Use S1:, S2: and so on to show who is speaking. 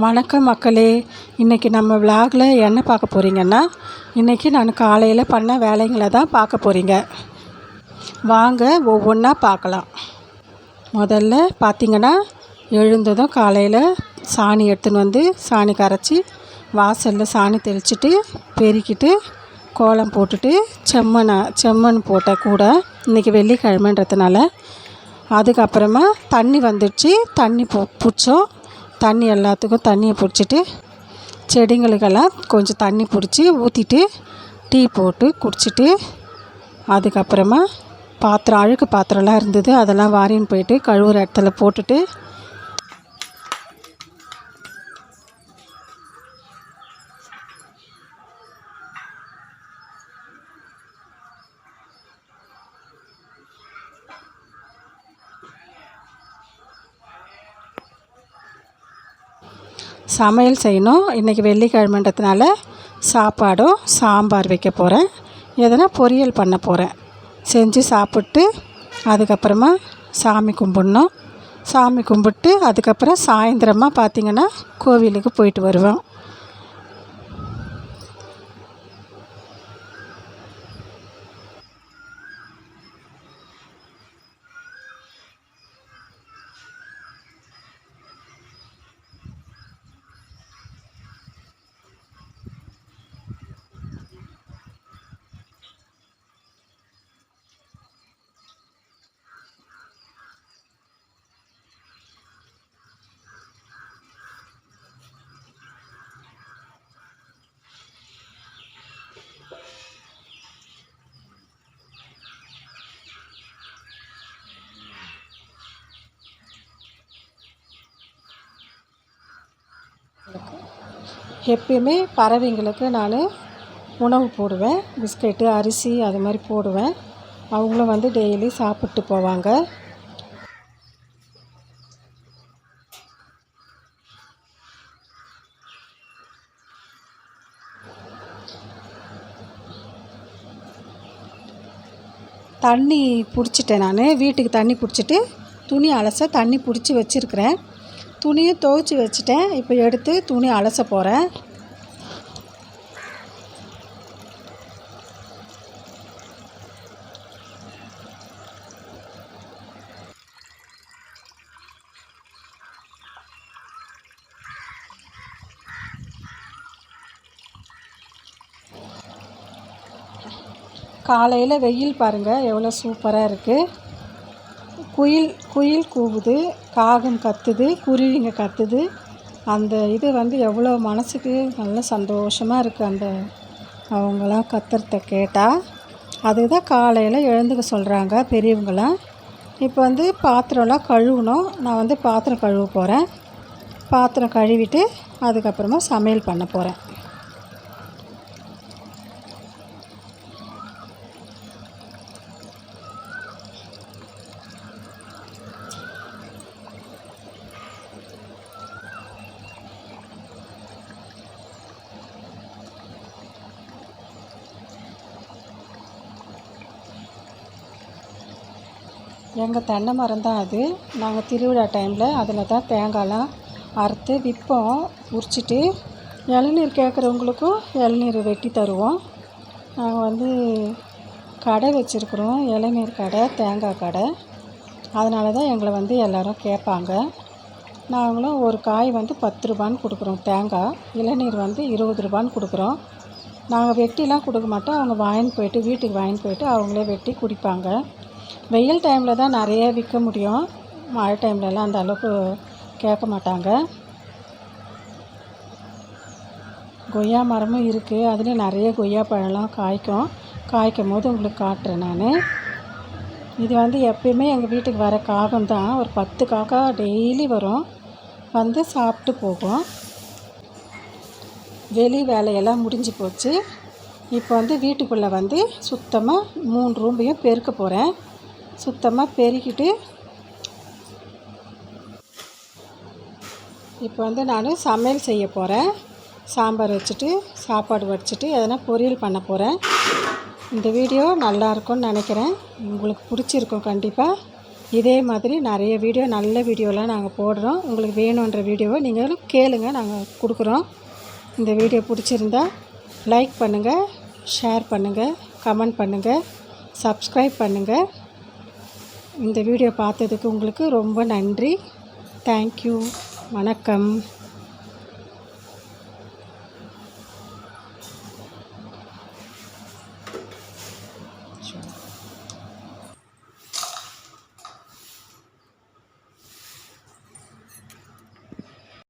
S1: வணக்கம் மக்களே. இன்றைக்கி நம்ம விலாகில் என்ன பார்க்க போகிறீங்கன்னா இன்றைக்கி நான் காலையில் பண்ண வேலைங்களை தான் பார்க்க போகிறீங்க வாங்க ஒவ்வொன்றா பார்க்கலாம். முதல்ல பார்த்திங்கன்னா எழுந்ததும் காலையில் சாணி எடுத்துன்னு வந்து சாணி கரைச்சி வாசலில் சாணி தெளிச்சிட்டு பெருக்கிட்டு கோலம் போட்டுட்டு செம்மனை செம்மண் போட்ட கூட இன்றைக்கி வெள்ளிக்கிழமைன்றதுனால அதுக்கப்புறமா தண்ணி வந்துடுச்சு தண்ணி பு பிடிச்சோம். தண்ணி எல்லாத்துக்கும் தண்ணியை பிடிச்சிட்டு செடிங்களுக்கெல்லாம் கொஞ்சம் தண்ணி பிடிச்சி ஊற்றிட்டு டீ போட்டு குடிச்சிட்டு அதுக்கப்புறமா பாத்திரம் அழுக்கு பாத்திரம்லாம் இருந்தது அதெல்லாம் வாரின்னு போயிட்டு கழுவுற இடத்துல போட்டுட்டு சமையல் செய்யணும். இன்றைக்கி வெள்ளிக்கிழமைன்றதுனால சாப்பாடும் சாம்பார் வைக்க போகிறேன் எதனா பொரியல் பண்ண போகிறேன் செஞ்சு சாப்பிட்டு அதுக்கப்புறமா சாமி கும்பிட்ணும். சாமி கும்பிட்டு அதுக்கப்புறம் சாயந்தரமாக பார்த்திங்கன்னா கோவிலுக்கு போயிட்டு வருவேன். எப்பயுமே பறவைங்களுக்கு நான் உணவு போடுவேன். பிஸ்கெட்டு அரிசி அது மாதிரி போடுவேன். அவங்களும் வந்து டெய்லி சாப்பிட்டு போவாங்க. தண்ணி பிடிச்சிட்டேன் நான். வீட்டுக்கு தண்ணி பிடிச்சிட்டு துணி அலச தண்ணி பிடிச்சி வச்சுருக்கிறேன். துணியை துவைச்சி வச்சுட்டேன். இப்போ எடுத்து துணி அலச போகிறேன் காலையில் வெயில் பாருங்கள் எவ்வளோ சூப்பராக இருக்குது குயில் குயில் கூவுது காகம் கத்துது குருவிங்க கத்துது. அந்த இது வந்து எவ்வளோ மனதுக்கு நல்ல சந்தோஷமாக இருக்குது அந்த அவங்களாம் கத்துறத கேட்டால் அதுதான் காலையில் எழுந்துக்க சொல்கிறாங்க பெரியவங்களாம். இப்போ வந்து பாத்திரம்லாம் கழுவணும். நான் வந்து பாத்திரம் கழுவ போகிறேன் பாத்திரம் கழுவிட்டு அதுக்கப்புறமா சமையல் பண்ண போகிறேன் எங்கள் தென்னை மரம் தான் அது. நாங்கள் திருவிழா டைமில் அதில் தான் தேங்காய்லாம் அறுத்து விற்போம். உரிச்சிட்டு இளநீர் கேட்குறவங்களுக்கும் இளநீர் வெட்டி தருவோம். நாங்கள் வந்து கடை வச்சுருக்குறோம். இளநீர் கடை தேங்காய் கடை. அதனால தான் எங்களை வந்து எல்லோரும் கேட்பாங்க. நாங்களும் ஒரு காய் வந்து பத்து ரூபான்னு கொடுக்குறோம் தேங்காய். இளநீர் வந்து இருபது ரூபான்னு கொடுக்குறோம். நாங்கள் வெட்டிலாம் கொடுக்க மாட்டோம். அவங்க வாங்கின்னு போயிட்டு வீட்டுக்கு வாங்கின்னு போயிட்டு அவங்களே வெட்டி குடிப்பாங்க. வெயில் டைமில் தான் நிறைய விற்க முடியும். மழை டைம்லலாம் அந்த அளவுக்கு கேட்க மாட்டாங்க. கொய்யா மரமும் இருக்குது அதுலேயும் நிறைய கொய்யா பழம்லாம் காய்க்கும். காய்க்கும் போது உங்களுக்கு காட்டுறேன் நான். இது வந்து எப்பயுமே எங்கள் வீட்டுக்கு வர காகம் தான். ஒரு பத்து காக்கா டெய்லி வரும். வந்து சாப்பிட்டு போகும். வெளி வேலையெல்லாம் முடிஞ்சு போச்சு. இப்போ வந்து வீட்டுக்குள்ளே வந்து சுத்தமாக மூணு ரூம்பையும் பெருக்க போகிறேன் சுத்தமாக பெருக்கிட்டு இப்போ வந்து நான் சமையல் செய்ய போகிறேன் சாம்பார் வச்சுட்டு சாப்பாடு வடிச்சிட்டு எதனா பொரியல் பண்ண போகிறேன் இந்த வீடியோ நல்லா இருக்கும்னு நினைக்கிறேன். உங்களுக்கு பிடிச்சிருக்கும் கண்டிப்பாக இதே மாதிரி நிறைய வீடியோ நல்ல வீடியோலாம் நாங்கள் போடுறோம். உங்களுக்கு வேணுன்ற வீடியோவை நீங்களும் கேளுங்க நாங்கள் கொடுக்குறோம். இந்த வீடியோ பிடிச்சிருந்தா லைக் பண்ணுங்கள் ஷேர் பண்ணுங்கள் கமெண்ட் பண்ணுங்கள் சப்ஸ்கிரைப் பண்ணுங்கள் இந்த வீடியோ பார்த்ததுக்கு உங்களுக்கு ரொம்ப நன்றி. தேங்க்யூ வணக்கம்.